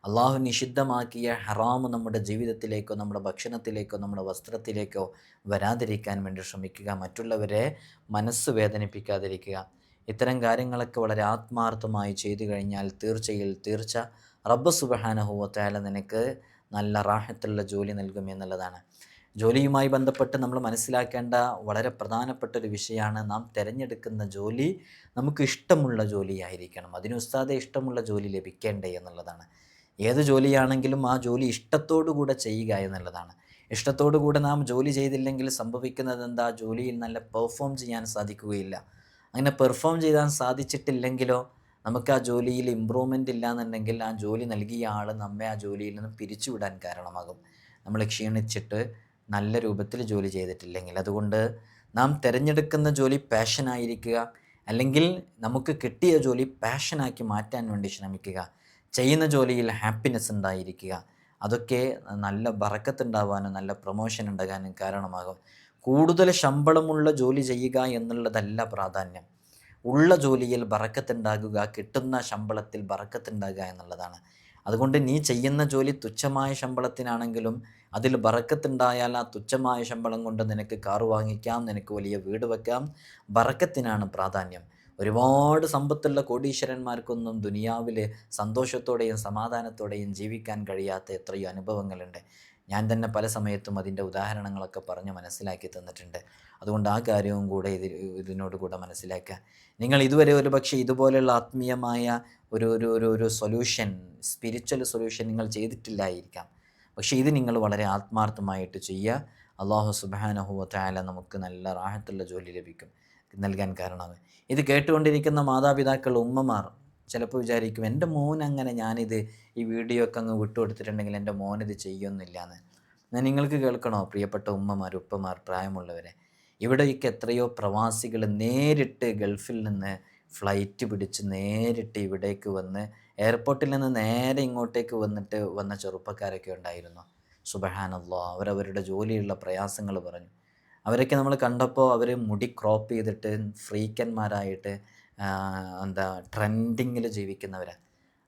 അള്ളാഹു നിഷിദ്ധമാക്കിയ ഹറാം നമ്മുടെ ജീവിതത്തിലേക്കോ നമ്മുടെ ഭക്ഷണത്തിലേക്കോ നമ്മുടെ വസ്ത്രത്തിലേക്കോ വരാതിരിക്കാൻ വേണ്ടി ശ്രമിക്കുക. മറ്റുള്ളവരെ മനസ്സ് വേദനിപ്പിക്കാതിരിക്കുക. ഇത്തരം കാര്യങ്ങളൊക്കെ വളരെ ആത്മാർത്ഥമായി ചെയ്തു കഴിഞ്ഞാൽ തീർച്ചയിൽ തീർച്ച റബ്ബ് സുബഹാനഹുവത്തായാലും നിനക്ക് നല്ല റാഹത്തുള്ള ജോലി നൽകും എന്നുള്ളതാണ്. ജോലിയുമായി ബന്ധപ്പെട്ട് നമ്മൾ മനസ്സിലാക്കേണ്ട വളരെ പ്രധാനപ്പെട്ട ഒരു വിഷയമാണ് നാം തിരഞ്ഞെടുക്കുന്ന ജോലി നമുക്ക് ഇഷ്ടമുള്ള ജോലിയായിരിക്കണം. അതിന് ഉസ്താദെ ഇഷ്ടമുള്ള ജോലി ലഭിക്കേണ്ടേ എന്നുള്ളതാണ്. ഏത് ജോലിയാണെങ്കിലും ആ ജോലി ഇഷ്ടത്തോടു കൂടെ ചെയ്യുക എന്നുള്ളതാണ്. ഇഷ്ടത്തോടു കൂടെ നാം ജോലി ചെയ്തില്ലെങ്കിൽ സംഭവിക്കുന്നത് എന്താ? ജോലിയിൽ നല്ല പെർഫോം ചെയ്യാൻ സാധിക്കുകയില്ല. അങ്ങനെ പെർഫോം ചെയ്യാൻ സാധിച്ചിട്ടില്ലെങ്കിലോ നമുക്ക് ആ ജോലിയിൽ ഇമ്പ്രൂവ്മെന്റ് ഇല്ല എന്നുണ്ടെങ്കിൽ ആ ജോലി നൽകിയ ആൾ നമ്മെ ആ ജോലിയിൽ നിന്ന് പിരിച്ചുവിടാൻ കാരണമാകും. നമ്മൾ ക്ഷീണിച്ചിട്ട് നല്ല രൂപത്തിൽ ജോലി ചെയ്തിട്ടില്ലെങ്കിൽ. അതുകൊണ്ട് നാം തിരഞ്ഞെടുക്കുന്ന ജോലി പാഷനായിരിക്കുക അല്ലെങ്കിൽ നമുക്ക് കിട്ടിയ ജോലി പാഷനാക്കി മാറ്റാൻ വേണ്ടി ശ്രമിക്കുക. ചെയ്യുന്ന ജോലിയിൽ ഹാപ്പിനെസ് ഉണ്ടായിരിക്കുക. അതൊക്കെ നല്ല ബറക്കത്തുണ്ടാവാനും നല്ല പ്രൊമോഷൻ ഉണ്ടാകാനും കാരണമാകും. കൂടുതൽ ശമ്പളമുള്ള ജോലി ചെയ്യുക എന്നുള്ളതല്ല പ്രാധാന്യം. ഉള്ള ജോലിയിൽ ബറക്കത്തുണ്ടാകുക കിട്ടുന്ന ശമ്പളത്തിൽ ബറക്കത്തുണ്ടാകുക എന്നുള്ളതാണ്. അതുകൊണ്ട് നീ ചെയ്യുന്ന ജോലി തുച്ഛമായ ശമ്പളത്തിനാണെങ്കിലും അതിൽ ബറക്കത്തുണ്ടായാൽ ആ തുച്ഛമായ ശമ്പളം കൊണ്ട് നിനക്ക് കാറ് വാങ്ങിക്കാം നിനക്ക് വലിയ വീട് വെക്കാം. ബറക്കത്തിനാണ് പ്രാധാന്യം. ഒരുപാട് സമ്പത്തുള്ള കോടീശ്വരന്മാർക്കൊന്നും ദുനിയാവിൽ സന്തോഷത്തോടെയും സമാധാനത്തോടെയും ജീവിക്കാൻ കഴിയാത്ത എത്രയോ അനുഭവങ്ങളുണ്ട്. ഞാൻ തന്നെ പല സമയത്തും അതിന്റെ ഉദാഹരണങ്ങളൊക്കെ പറഞ്ഞ് മനസ്സിലാക്കി തന്നിട്ടുണ്ട്. അതുകൊണ്ട് ആ കാര്യവും കൂടെ ഇതിൽ ഇതിനോട് കൂടെ മനസ്സിലാക്കുക നിങ്ങൾ ഇതുവരെ ഒരു പക്ഷേ ഇതുപോലെയുള്ള ആത്മീയമായ ഒരു ഒരു ഒരു ഒരു സൊല്യൂഷൻ സ്പിരിച്വൽ സൊല്യൂഷൻ നിങ്ങൾ ചെയ്തിട്ടില്ലായിരിക്കാം. പക്ഷേ ഇത് നിങ്ങൾ വളരെ ആത്മാർത്ഥമായിട്ട് ചെയ്യുക. അള്ളാഹു സുബാനഹുവ താല നമുക്ക് നല്ല റാഹത്തുള്ള ജോലി ലഭിക്കും നൽകാൻ കാരണമാണ്. ഇത് കേട്ടുകൊണ്ടിരിക്കുന്ന മാതാപിതാക്കൾ ഉമ്മമാർ ചിലപ്പോൾ വിചാരിക്കും എന്റെ മോൻ അങ്ങനെ ഞാനിത് ഈ വീഡിയോ ഒക്കെ അങ്ങ് വിട്ടുകൊടുത്തിട്ടുണ്ടെങ്കിൽ എന്റെ മോൻ ഇത് ചെയ്യുന്നില്ല എന്ന്. ഞാൻ നിങ്ങൾക്ക് കേൾക്കണോ പ്രിയപ്പെട്ട ഉമ്മമാർ ഉപ്പമാർ പ്രായമുള്ളവരെ? ഇവിടേക്ക് എത്രയോ പ്രവാസികൾ നേരിട്ട് ഗൾഫിൽ നിന്ന് ഫ്ലൈറ്റ് പിടിച്ച് നേരിട്ട് ഇവിടേക്ക് വന്ന് എയർപോർട്ടിൽ നിന്ന് നേരെ ഇങ്ങോട്ടേക്ക് വന്നിട്ട് വന്ന ചെറുപ്പക്കാരൊക്കെ ഉണ്ടായിരുന്നു. സുബഹാനല്ലോ അവരവരുടെ ജോലിയുള്ള പ്രയാസങ്ങൾ പറഞ്ഞു. അവരൊക്കെ നമ്മൾ കണ്ടപ്പോൾ അവർ മുടി ക്രോപ്പ് ചെയ്തിട്ട് ഫ്രീക്കന്മാരായിട്ട് എന്താ ട്രെൻഡിങ്ങിൽ ജീവിക്കുന്നവരാണ്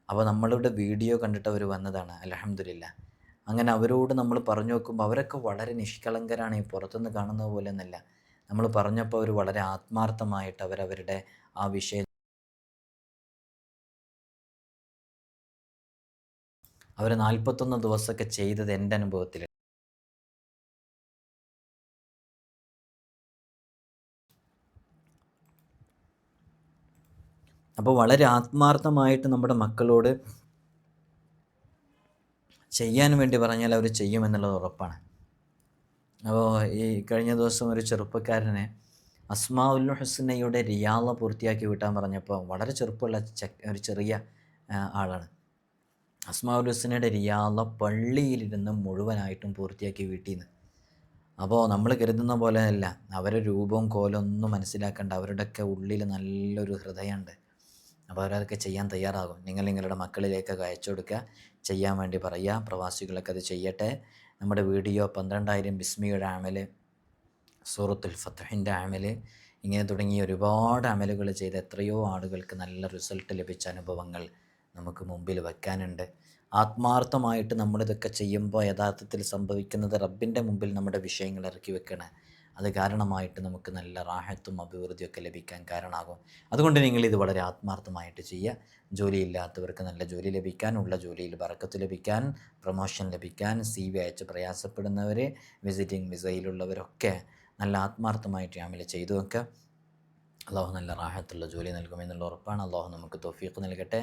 അപ്പോൾ നമ്മളുടെ വീഡിയോ കണ്ടിട്ട് അവർ വന്നതാണ് അലഹമില്ല അങ്ങനെ അവരോട് നമ്മൾ പറഞ്ഞു നോക്കുമ്പോൾ അവരൊക്കെ വളരെ നിഷ്കളങ്കരാണ് ഈ പുറത്തുനിന്ന് കാണുന്നത് പോലെ എന്നല്ല നമ്മൾ പറഞ്ഞപ്പോൾ അവർ വളരെ ആത്മാർത്ഥമായിട്ട് അവരവരുടെ ആ വിഷയം അവർ നാൽപ്പത്തൊന്ന് ദിവസമൊക്കെ ചെയ്തത് എന്റെ അനുഭവത്തിൽ അപ്പോൾ വളരെ ആത്മാർത്ഥമായിട്ട് നമ്മുടെ മക്കളോട് ചെയ്യാൻ വേണ്ടി പറഞ്ഞാൽ അവർ ചെയ്യുമെന്നുള്ളത് ഉറപ്പാണ്. അപ്പോൾ ഈ കഴിഞ്ഞ ദിവസം ഒരു ചെറുപ്പക്കാരനെ അസ്മാഉൽ ഹുസ്നയുടെ റിയാള പൂർത്തിയാക്കി വിട്ടാൻ പറഞ്ഞപ്പോൾ വളരെ ചെറുപ്പമുള്ള ഒരു ചെറിയ ആളാണ്. അസ്മാ ഉൽ ഹുസ്നയുടെ റിയാള പള്ളിയിലിരുന്ന് മുഴുവനായിട്ടും പൂർത്തിയാക്കി വീട്ടിൽ നിന്ന് അപ്പോൾ നമ്മൾ കരുതുന്ന പോലെ അല്ല അവരുടെ രൂപവും കോലൊന്നും മനസ്സിലാക്കേണ്ട. അവരുടെയൊക്കെ ഉള്ളിൽ നല്ലൊരു ഹൃദയമുണ്ട്. അപ്പോൾ അവരതൊക്കെ ചെയ്യാൻ തയ്യാറാകും. നിങ്ങൾ നിങ്ങളുടെ മക്കളിലേക്കൊക്കെ അയച്ചു കൊടുക്കുക. ചെയ്യാൻ വേണ്ടി പറയുക. പ്രവാസികളൊക്കെ അത് ചെയ്യട്ടെ. നമ്മുടെ വീഡിയോ പന്ത്രണ്ടായിരം ബിസ്മിയുടെ ആമൽ സൂറത്തുൽ ഫത്തഹിന്റെ ആമൽ ഇങ്ങനെ തുടങ്ങി ഒരുപാട് അമലുകൾ ചെയ്ത് എത്രയോ ആളുകൾക്ക് നല്ല റിസൾട്ട് ലഭിച്ച അനുഭവങ്ങൾ നമുക്ക് മുമ്പിൽ വെക്കാനുണ്ട് ആത്മാർത്ഥമായിട്ട് നമ്മളിതൊക്കെ ചെയ്യുമ്പോൾ യഥാർത്ഥത്തിൽ സംഭവിക്കുന്നത് റബ്ബിന്റെ മുമ്പിൽ നമ്മുടെ വിഷയങ്ങൾ ഇറക്കി വെക്കണേ. അത് കാരണമായിട്ട് നമുക്ക് നല്ല റാഹത്തും അഭിവൃദ്ധിയൊക്കെ ലഭിക്കാൻ കാരണമാകും. അതുകൊണ്ട് നിങ്ങൾ ഇത് വളരെ ആത്മാർത്ഥമായിട്ട് ചെയ്യുക. ജോലിയില്ലാത്തവർക്ക് നല്ല ജോലി ലഭിക്കാൻ ഉള്ള ജോലിയിൽ വറക്കത്ത് ലഭിക്കാൻ പ്രൊമോഷൻ ലഭിക്കാൻ സി വി അയച്ച് പ്രയാസപ്പെടുന്നവർ വിസിറ്റിംഗ് വിസയിലുള്ളവരൊക്കെ നല്ല ആത്മാർത്ഥമായിട്ട് അമല ചെയ്തു വെക്കുക. അള്ളാഹു നല്ല റാഹത്തുള്ള ജോലി നൽകുമെന്നുള്ള ഉറപ്പാണ്. അള്ളാഹു നമുക്ക് തോഫീഖ് നൽകട്ടെ.